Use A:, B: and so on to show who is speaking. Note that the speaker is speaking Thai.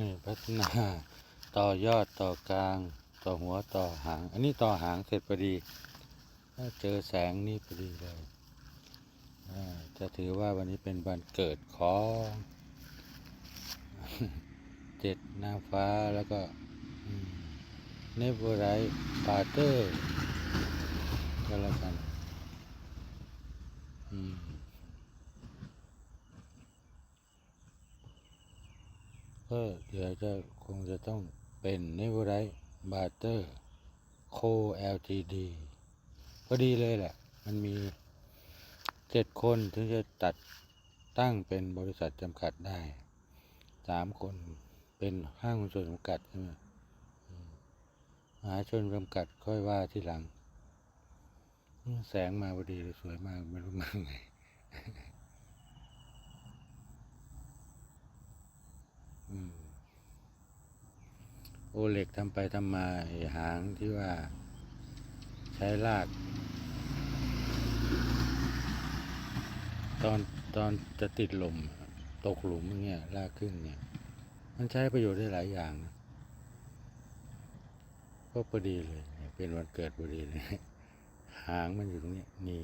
A: นี่พัฒนาต่อยอดต่อกลาง ต่อหัวต่อหาง อันนี้ต่อหางเสร็จพอดีถ้าเจอแสงนี่พอดีเลยจะถือว่าวันนี้เป็นวันเกิดของเจ็ดนางฟ้าแล้วก็เนเวอร์ไรปาเตอร์ก็แล้วกันอืม ก็เดี๋ยวจะคงจะต้องเป็นเนวอร์ไรบาเตอร์โค LTD พอดีเลยแหละ มันมีเจ็ดคนถึงจะตัดตั้งเป็นบริษัทจำกัดได้สามคนเป็นห้างหุ้นส่วนจำกัดใช่ไหมมหาชนจำกัดค่อยว่าที่หลัง แสงมาพอดีเลยสวยมาก ไม่รู้มาไง อืม โอเหล็กทำไปทำมาหางที่ว่า ใช้ลาก ตอนตอนจะติดลมตกหลุมอย่างเงี้ยลากขึ้นเนี่ย มันใช้ประโยชน์ได้หลายอย่างนะก็พอดีเลย เป็นวันเกิดพอดีเลย หางมันอยู่ตรงนี้นี่